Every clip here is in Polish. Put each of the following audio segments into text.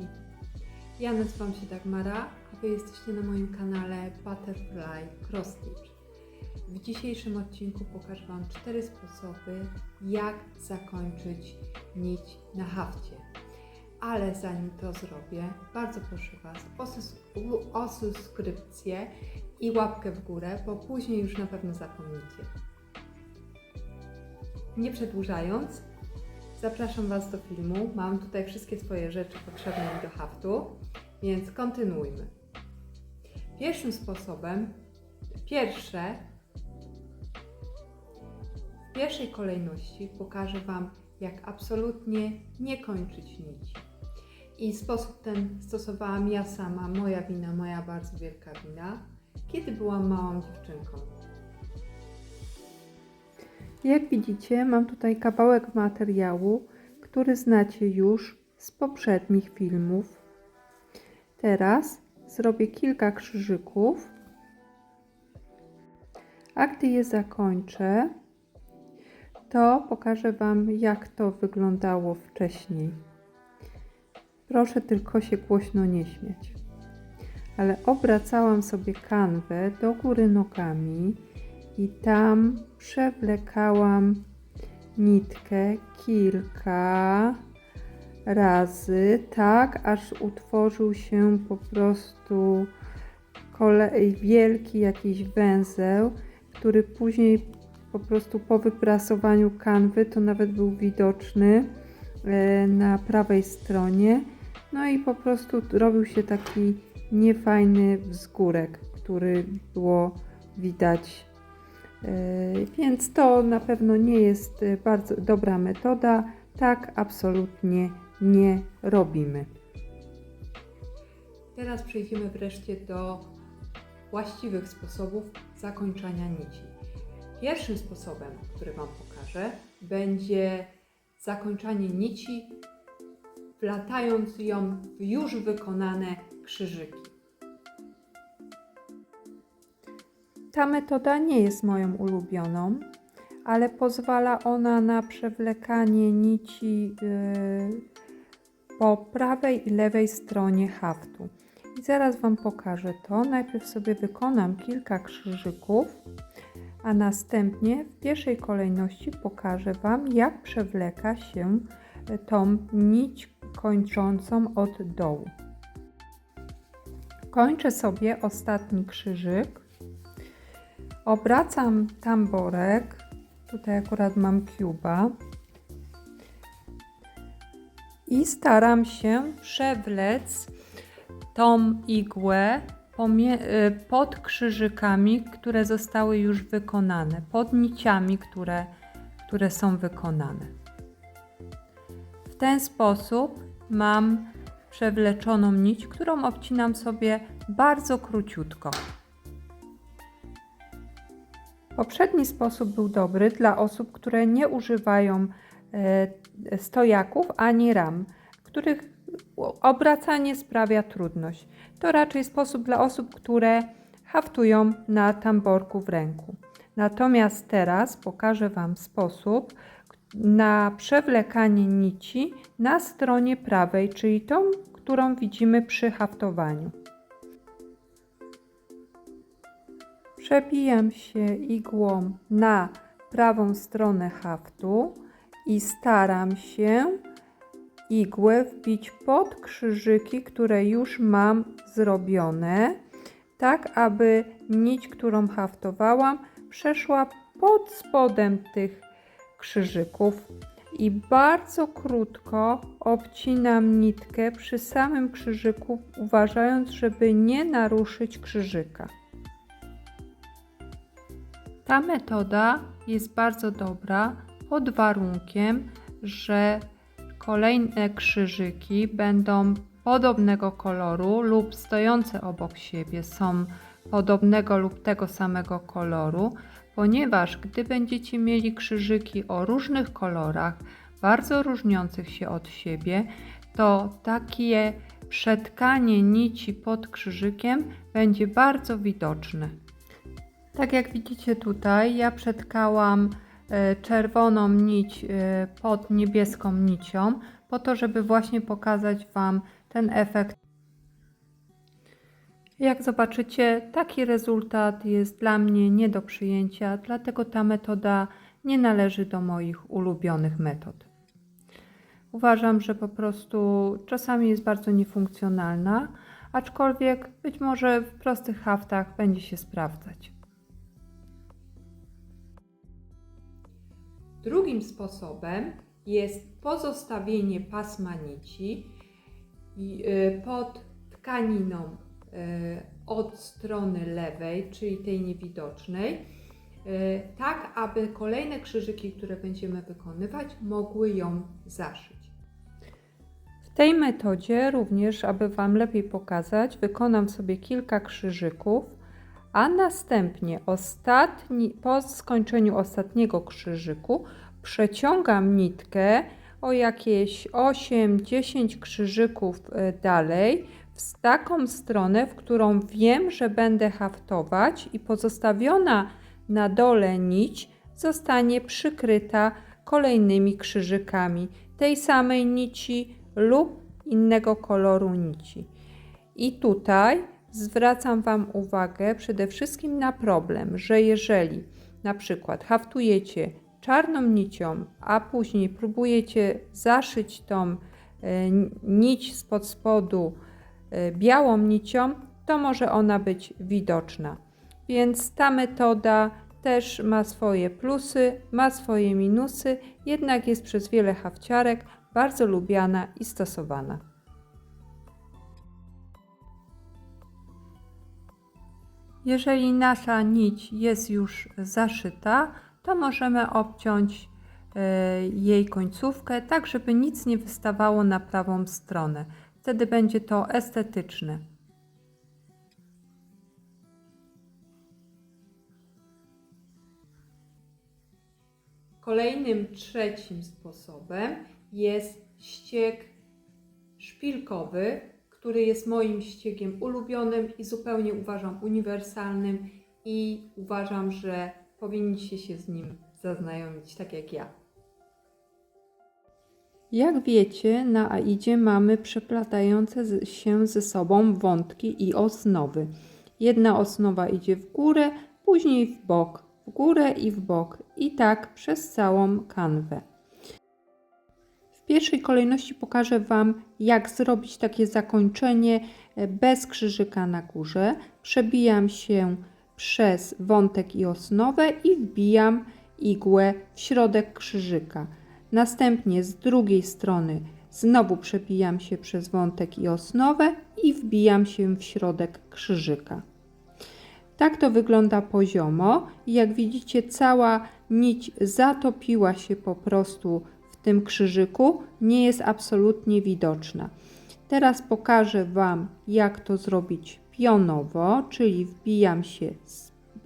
nitki. Ja nazywam się Dagmara, a Wy jesteście na moim kanale Butterfly Cross Stitch. W dzisiejszym odcinku pokażę Wam cztery sposoby, jak zakończyć nić na hafcie. Ale zanim to zrobię, bardzo proszę Was o, o subskrypcję i łapkę w górę, bo później już na pewno zapomnicie. Nie przedłużając, zapraszam Was do filmu. Mam tutaj wszystkie swoje rzeczy potrzebne mi do haftu, więc kontynuujmy. Pierwszym sposobem, pierwsze, w pierwszej kolejności pokażę Wam, jak absolutnie nie kończyć nici. I sposób ten stosowałam ja sama, moja wina, moja bardzo wielka wina, kiedy byłam małą dziewczynką. Jak widzicie, mam tutaj kawałek materiału, który znacie już z poprzednich filmów. Teraz zrobię kilka krzyżyków, a gdy je zakończę, to pokażę Wam, jak to wyglądało wcześniej. Proszę tylko się głośno nie śmiać. Ale obracałam sobie kanwę do góry nogami i tam przewlekałam nitkę kilka razy, tak aż utworzył się po prostu kolej, wielki jakiś węzeł, który później po prostu po wyprasowaniu kanwy to nawet był widoczny e, na prawej stronie. No i po prostu robił się taki niefajny wzgórek, który było widać. E, Więc to na pewno nie jest e, bardzo dobra metoda. Tak absolutnie nie robimy. Teraz przejdziemy wreszcie do właściwych sposobów zakończania nici. Pierwszym sposobem, który Wam pokażę, będzie zakończanie nici, wlatając ją w już wykonane krzyżyki. Ta metoda nie jest moją ulubioną, ale pozwala ona na przewlekanie nici yy, po prawej i lewej stronie haftu. I zaraz Wam pokażę to. Najpierw sobie wykonam kilka krzyżyków, a następnie w pierwszej kolejności pokażę Wam, jak przewleka się tą nić kończącą od dołu. Kończę sobie ostatni krzyżyk. Obracam tamborek. Tutaj akurat mam cuba. I staram się przewlec tą igłę y, pod krzyżykami, które zostały już wykonane, pod niciami, które, które są wykonane. W ten sposób mam przewleczoną nić, którą obcinam sobie bardzo króciutko. Poprzedni sposób był dobry dla osób, które nie używają e, stojaków ani ram, których obracanie sprawia trudność. To raczej sposób dla osób, które haftują na tamborku w ręku. Natomiast teraz pokażę Wam sposób na przewlekanie nici na stronie prawej, czyli tą, którą widzimy przy haftowaniu. Przebijam się igłą na prawą stronę haftu i staram się igłę wbić pod krzyżyki, które już mam zrobione, tak aby nić, którą haftowałam, przeszła pod spodem tych krzyżyków i bardzo krótko obcinam nitkę przy samym krzyżyku, uważając, żeby nie naruszyć krzyżyka. Ta metoda jest bardzo dobra pod warunkiem, że kolejne krzyżyki będą podobnego koloru lub stojące obok siebie są podobnego lub tego samego koloru, ponieważ gdy będziecie mieli krzyżyki o różnych kolorach, bardzo różniących się od siebie, to takie przetkanie nici pod krzyżykiem będzie bardzo widoczne. Tak jak widzicie tutaj, ja przetkałam e, czerwoną nić e, pod niebieską nicią, po to, żeby właśnie pokazać Wam, ten efekt. Jak zobaczycie, taki rezultat jest dla mnie nie do przyjęcia, dlatego ta metoda nie należy do moich ulubionych metod. Uważam, że po prostu czasami jest bardzo niefunkcjonalna, aczkolwiek być może w prostych haftach będzie się sprawdzać. Drugim sposobem jest pozostawienie pasma nici y, pod tkaniną y, od strony lewej, czyli tej niewidocznej, y, tak aby kolejne krzyżyki, które będziemy wykonywać, mogły ją zaszyć. W tej metodzie również, aby Wam lepiej pokazać, wykonam sobie kilka krzyżyków, a następnie ostatni, po skończeniu ostatniego krzyżyku przeciągam nitkę o jakieś 8-10 krzyżyków e, dalej w taką stronę, w którą wiem, że będę haftować i pozostawiona na dole nić zostanie przykryta kolejnymi krzyżykami tej samej nici lub innego koloru nici. I tutaj zwracam Wam uwagę przede wszystkim na problem, że jeżeli na przykład haftujecie czarną nicią, a później próbujecie zaszyć tą e, nić spod spodu e, białą nicią, to może ona być widoczna. Więc ta metoda też ma swoje plusy, ma swoje minusy, jednak jest przez wiele hafciarek bardzo lubiana i stosowana. Jeżeli nasza nić jest już zaszyta, to możemy obciąć e, jej końcówkę, tak żeby nic nie wystawało na prawą stronę. Wtedy będzie to estetyczne. Kolejnym trzecim sposobem jest ścieg szpilkowy, który jest moim ściegiem ulubionym i zupełnie uważam uniwersalnym i uważam, że powinniście się z nim zaznajomić, tak jak ja. Jak wiecie, na AIDzie mamy przeplatające się ze sobą wątki i osnowy. Jedna osnowa idzie w górę, później w bok, w górę i w bok, i tak przez całą kanwę. Pierwszej kolejności pokażę Wam, jak zrobić takie zakończenie e, bez krzyżyka na górze. Przebijam się przez wątek i osnowę i wbijam igłę w środek krzyżyka. Następnie z drugiej strony znowu przebijam się przez wątek i osnowę i wbijam się w środek krzyżyka. Tak to wygląda poziomo. Jak widzicie, cała nić zatopiła się po prostu tym krzyżyku, nie jest absolutnie widoczna. Teraz pokażę Wam, jak to zrobić pionowo, czyli wbijam się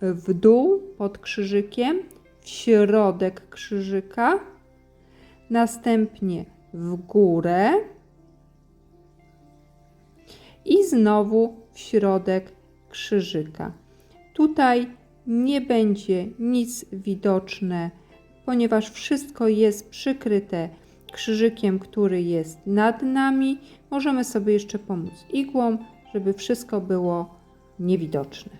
w dół pod krzyżykiem, w środek krzyżyka, następnie w górę i znowu w środek krzyżyka. Tutaj nie będzie nic widoczne, ponieważ wszystko jest przykryte krzyżykiem, który jest nad nami. Możemy sobie jeszcze pomóc igłą, żeby wszystko było niewidoczne.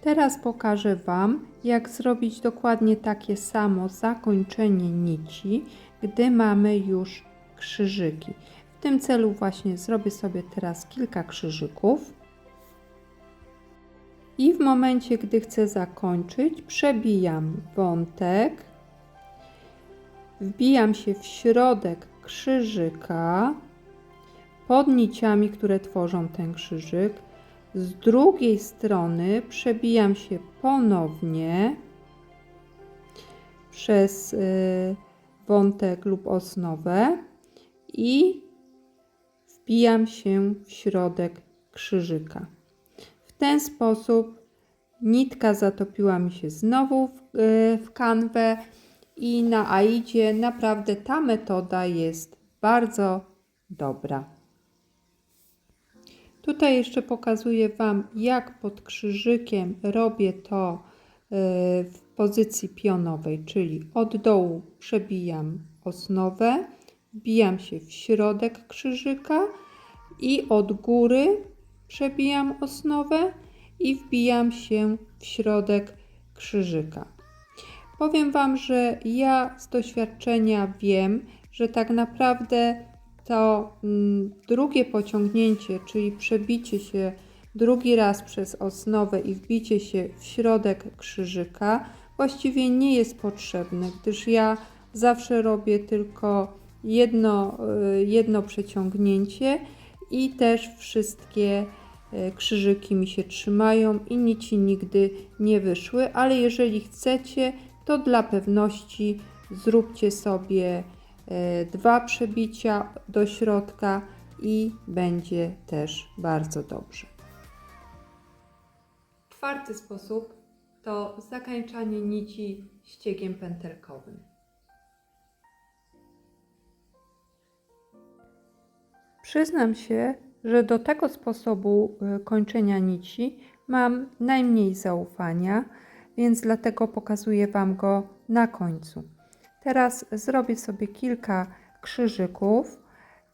Teraz pokażę Wam, jak zrobić dokładnie takie samo zakończenie nici, gdy mamy już krzyżyki. W tym celu właśnie zrobię sobie teraz kilka krzyżyków. I w momencie, gdy chcę zakończyć, przebijam wątek, wbijam się w środek krzyżyka pod niciami, które tworzą ten krzyżyk. Z drugiej strony przebijam się ponownie przez y, wątek lub osnowę i wbijam się w środek krzyżyka. Ten sposób nitka zatopiła mi się znowu w, y, w kanwę i na AIDzie naprawdę ta metoda jest bardzo dobra. Tutaj jeszcze pokazuję Wam, jak pod krzyżykiem robię to y, w pozycji pionowej, czyli od dołu przebijam osnowę, wbijam się w środek krzyżyka i od góry przebijam osnowę i wbijam się w środek krzyżyka. Powiem Wam, że ja z doświadczenia wiem, że tak naprawdę to mm, drugie pociągnięcie, czyli przebicie się drugi raz przez osnowę i wbicie się w środek krzyżyka, właściwie nie jest potrzebne, gdyż ja zawsze robię tylko jedno, y, jedno przeciągnięcie i też wszystkie krzyżyki mi się trzymają i nici nigdy nie wyszły, ale jeżeli chcecie, to dla pewności zróbcie sobie e, dwa przebicia do środka i będzie też bardzo dobrze. Czwarty sposób to zakańczanie nici ściegiem pętelkowym. Przyznam się, że do tego sposobu e, kończenia nici mam najmniej zaufania, więc dlatego pokazuję Wam go na końcu. Teraz zrobię sobie kilka krzyżyków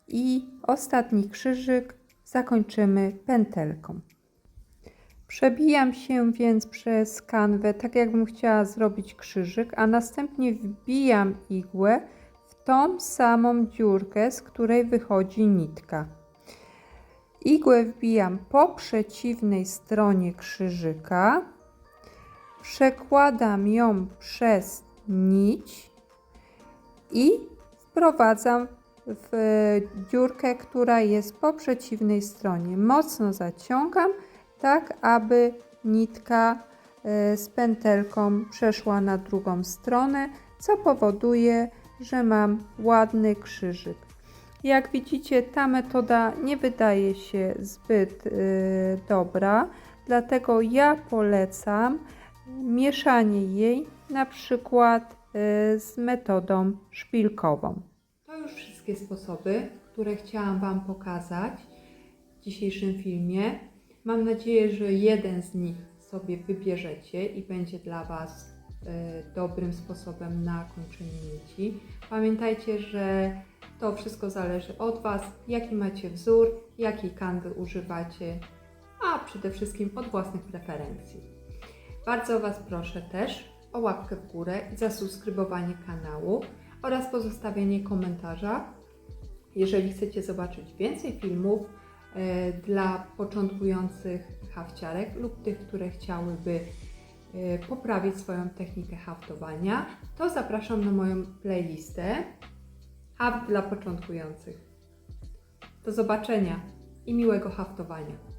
i ostatni krzyżyk zakończymy pętelką. Przebijam się więc przez kanwę, tak jakbym chciała zrobić krzyżyk, a następnie wbijam igłę w tą samą dziurkę, z której wychodzi nitka. Igłę wbijam po przeciwnej stronie krzyżyka, przekładam ją przez nić i wprowadzam w dziurkę, która jest po przeciwnej stronie. Mocno zaciągam, tak aby nitka e, z pętelką przeszła na drugą stronę, co powoduje, że mam ładny krzyżyk. Jak widzicie, ta metoda nie wydaje się zbyt y, dobra, dlatego ja polecam mieszanie jej na przykład y, z metodą szpilkową. To już wszystkie sposoby, które chciałam Wam pokazać w dzisiejszym filmie. Mam nadzieję, że jeden z nich sobie wybierzecie i będzie dla Was dobrym sposobem na kończenie nici. Pamiętajcie, że to wszystko zależy od Was, jaki macie wzór, jakiej kanwy używacie, a przede wszystkim od własnych preferencji. Bardzo Was proszę też o łapkę w górę i zasubskrybowanie kanału oraz pozostawienie komentarza, jeżeli chcecie zobaczyć więcej filmów e, dla początkujących hafciarek lub tych, które chciałyby e, poprawić swoją technikę haftowania, to zapraszam na moją playlistę Haft dla początkujących. Do zobaczenia i miłego haftowania.